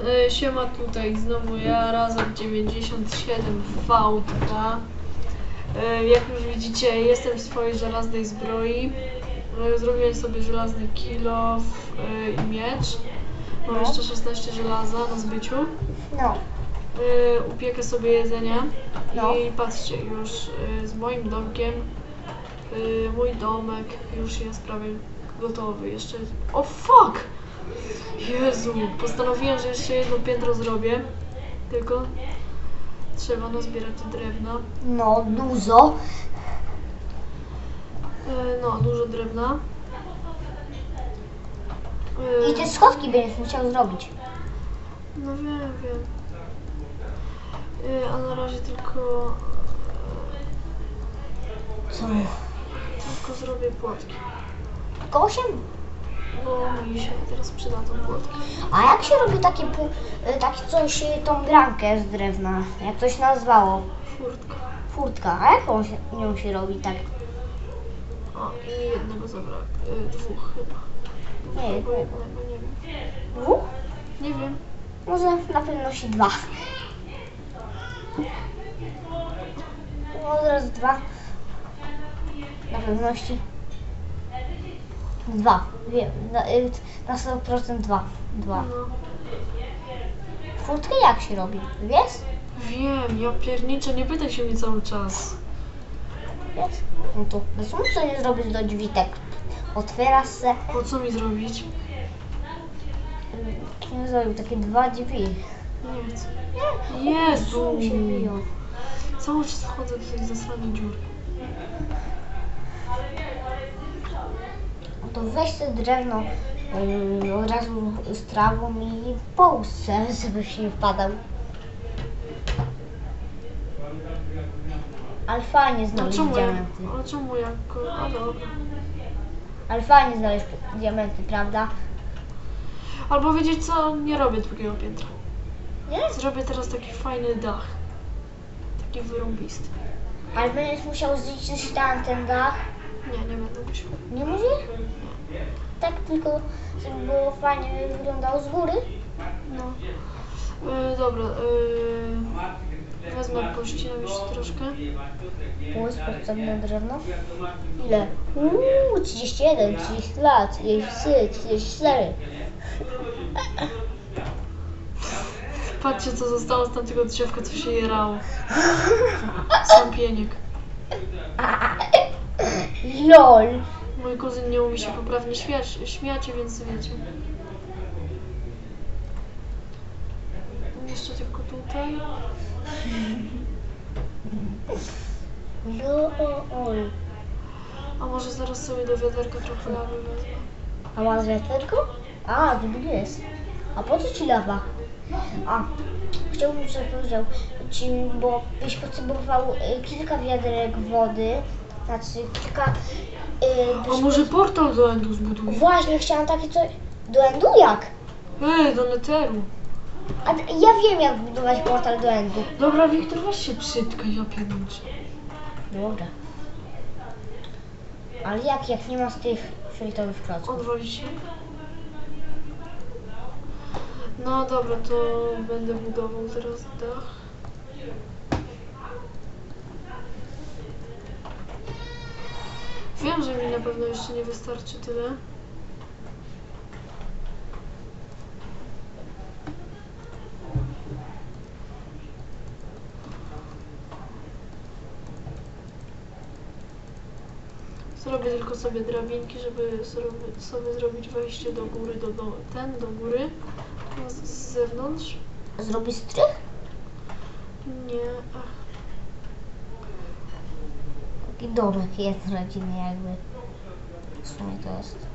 E, Siema tutaj znowu ja, razem 97 V2. E, Jak już widzicie, jestem w swojej żelaznej zbroi. E, Zrobiłem sobie żelazny kilof e, i miecz. Mam No. jeszcze 16 żelaza na zbyciu. No, E, Upiekę sobie jedzenie. No. I patrzcie, już e, z moim domkiem, e, mój domek już jest prawie gotowy. Jeszcze... O fuck! Jezu, postanowiłem, że jeszcze jedno piętro zrobię. Tylko trzeba nazbierać drewna. no, dużo. E, No, dużo drewna. E, I te schodki będziesz musiał zrobić. No wiem, wiem. E, A na razie tylko... Co? Tylko zrobię płotki. Tylko 8? Bo mi się teraz przydadzą płotki. A jak się robi takie, pu- y, takie coś, y, tą bramkę z drewna? Jak to się nazywało? Furtka. Furtka. A jak on się, nią się robi tak? O, i jednego zabrak. E, Dwóch chyba. Nie, Albo jednego. jednego, nie wiem. Dwóch? Nie wiem. Może na pewności dwa. No zaraz dwa. Na pewności. Dwa. Wiem. Na, y, na 100% dwa. Dwa. No. Furtkę jak się robi? Wiesz? Wiem, ja pierniczę, nie pytaj się mnie cały czas. Wiesz? No to bez nie zrobić do drzwi tak. Otwiera se. Po co mi zrobić? Nie zrobił takie dwa drzwi. Nie chcę. Nie. Jezu! się biją. Cały czas wchodzę do tej zasranej dziury. To weź te drewno yy, od razu z trawą i połóż żebyś nie wpadał. Ale fajnie znaleźć czemu jak, diamenty. a czemu jak, a dobra. Ale fajnie znaleźć diamenty, prawda? Albo wiedzieć co, nie robię drugiego piętra. Nie? Zrobię teraz taki fajny dach. Taki wyrąbisty. Ale będziesz musiał zniszczyć tam ten dach. Nie, nie będę musiał. Nie może? Tak tylko, żeby było fajnie wyglądało z góry. No. E, dobra, e, wezmę pościnam jeszcze troszkę. Pójść potrzebne drewno. Ile? Uuu, 31, 32, 33, 34. Patrzcie co zostało z tamtego drzewka, co się jerało. Sąpieniek. LOL. Mój kuzyn nie umie się poprawnie śmiać, śmiać więc wiecie. Jeszcze tylko tutaj. LOL. A może zaraz sobie do wiaderka trochę lawy wezmę. A masz wiaterko? A, tu jest. A po co ci lawa? A, chciałbym, żebyś powiedział ci, bo byś potrzebował y, kilka wiaderek wody. Znaczy, kilka... Y, A byś... może portal do Endu zbuduję? Właśnie, chciałam takie coś... Do Endu jak? Ej, do Netheru. A ja wiem, jak budować portal do Endu. Dobra, Wiktor, weź się przytkaj, ja pierdolę. Dobra. Ale jak, jak nie masz tych fioletowych klocków? Odwalić się. No dobra, to będę budował teraz dach. Wiem, że mi na pewno jeszcze nie wystarczy tyle. Zrobię tylko sobie drabinki, żeby sobie zrobić wejście do góry, do, do ten, do góry, z, z zewnątrz. Zrobisz strych? Nie, ach, Taki domek jest rodzinny jakby. W sumie to jest.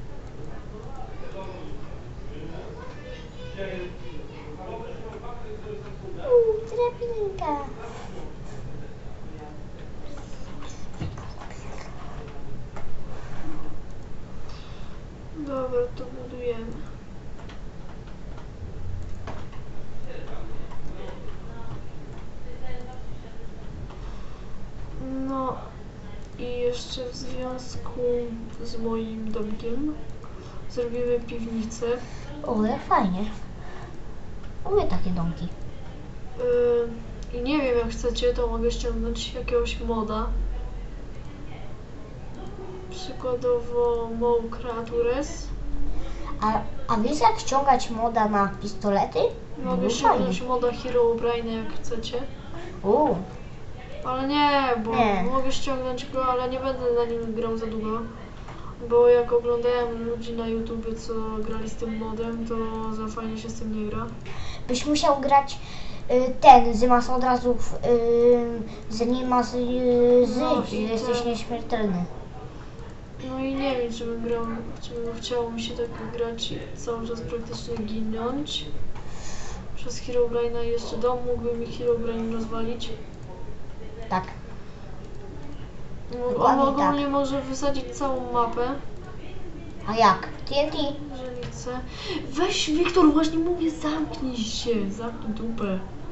Uuu, drabinka. dobra, to budujemy. No i jeszcze w związku z moim domkiem zrobimy piwnicę. O, jak fajnie. Lubię takie domki. Yy, I nie wiem, jak chcecie, to mogę ściągnąć jakiegoś moda. Przykładowo Mo Creatures. A, a wiesz jak ściągać moda na pistolety? Mogę Było ściągnąć fajnie. moda Hero Braina, jak chcecie. U, Ale nie, bo Nie. mogę ściągnąć go, ale nie będę na nim grał za długo. Bo jak oglądałem ludzi na YouTubie, co grali z tym modem, to za fajnie się z tym nie gra. byś musiał grać y, ten, Zymas od razu, w, y, z nim masz y, No i jesteś ten- nieśmiertelny. No i nie wiem, czy bym grał, czy bym chciało mi się tak grać i cały czas praktycznie ginąć. Przez Herobrine'a i jeszcze dom mógłby mi Herobrine rozwalić. Tak. No, On Dokładnie ogólnie tak. może wysadzić całą mapę, A jak? TNT? jeżeli chce. Weź, Wiktor, właśnie mówię, zamknij się, zamknij dupę.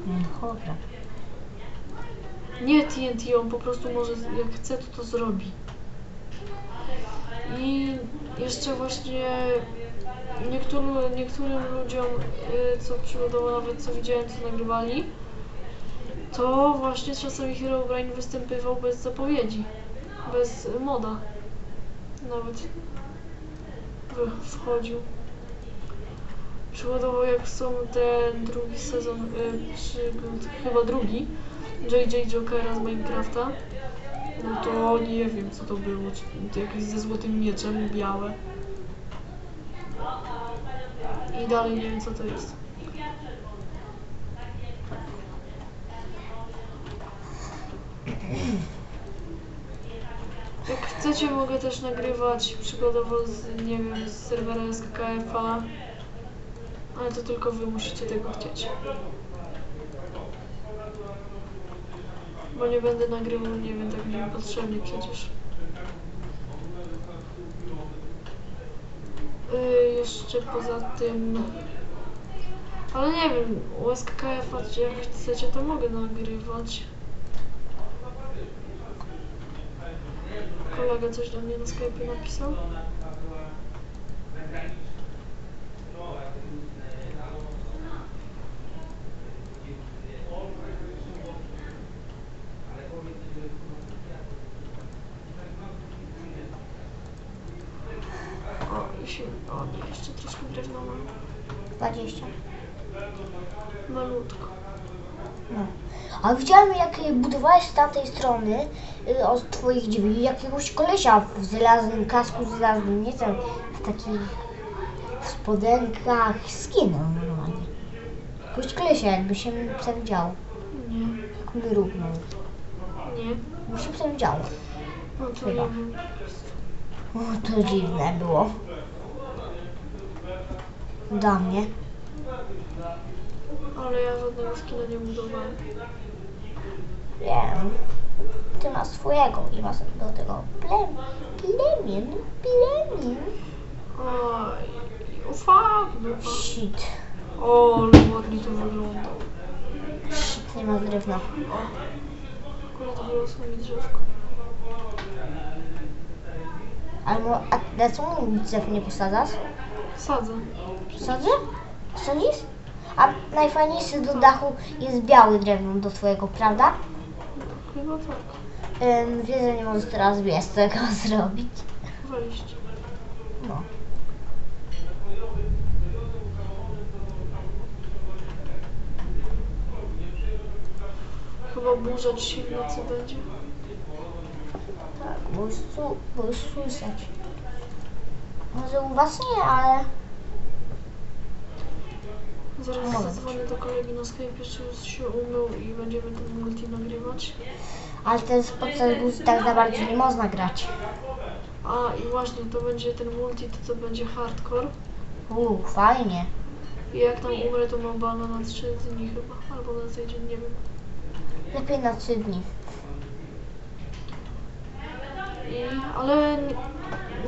Mm, Dobra. Nie TNT, on po prostu może, jak chce, to to zrobi. I jeszcze właśnie niektórym, niektórym ludziom, y, co przykładowo nawet co widziałem, co nagrywali, to właśnie czasami Herobrine występywał bez zapowiedzi, bez moda. Nawet wchodził. Przykładowo jak są ten drugi sezon, y, chyba drugi, JJ Jokera z Minecrafta, no to nie wiem co to było, czy to jakieś ze złotym mieczem, białe. I dalej nie wiem co to jest. Jak chcecie mogę też nagrywać przykładowo z, nie wiem, z serwera SKKF-a, ale to tylko wy musicie tego chcieć. Bo nie będę nagrywał, nie wiem, tak niepotrzebnie przecież. Yy, jeszcze poza tym... Ale nie wiem, u SKKF-a czy jak chcecie, to mogę nagrywać. Kolega coś do mnie na Skype napisał. O, i się... O nie, jeszcze troszkę drewna mam. 20. Malutko. No. A widziałem jak budowałeś z tamtej strony y, od twoich drzwi jakiegoś kolesia w żelaznym kasku żelaznym, nie wiem, w takich spodenkach skinem normalnie. Jakiegoś kolesia jakby się mi przewidziało. Nie, Jak mi nie. Mi się przewidziało. No to Chyba. nie wiem. O, to dziwne było. Dla mnie. Ale ja żadnego skina nie budowałem. Wiem. Ty masz swojego i masz do tego plem, plemię, plemię. Oj, o fuck. Shit. O, ładnie to wygląda. Shit, nie ma drewna. O, akurat wyrosło mi drzewko. Albo, a dlaczego drzew nie posadzasz? Sadzę. Sadzę? Sadzisz? A najfajniejszy do dachu jest biały drewno do twojego, prawda? Chyba tak. Ym, wiesz, że nie możesz teraz wiesz tego zrobić. Wejść. No. Chyba burza dzisiaj w nocy będzie. Tak, bo już, su- bo już słyszeć. Może u was nie, ale... Zaraz Może. zadzwonię do kolegi na Skype, czy już się umył i będziemy ten multi nagrywać. Ale ten podczas bus tak za bardzo nie można grać. A i właśnie, to będzie ten multi, to to będzie hardcore. Uuu, fajnie. I jak tam umrę, to mam bana na 3 dni chyba. Albo na tydzień, nie wiem. Lepiej na trzy dni. I, ale nie,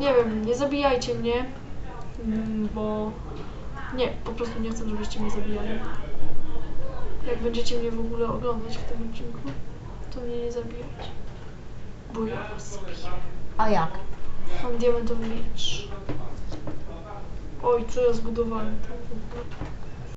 nie wiem, nie zabijajcie mnie, mm, bo nie, po prostu nie chcę, żebyście mnie zabijali. Jak będziecie mnie w ogóle oglądać w tym odcinku, to mnie nie zabijajcie. Bo ja was zabiję. A jak? Mam diamentowy miecz. Oj, co ja zbudowałem tam w ogóle.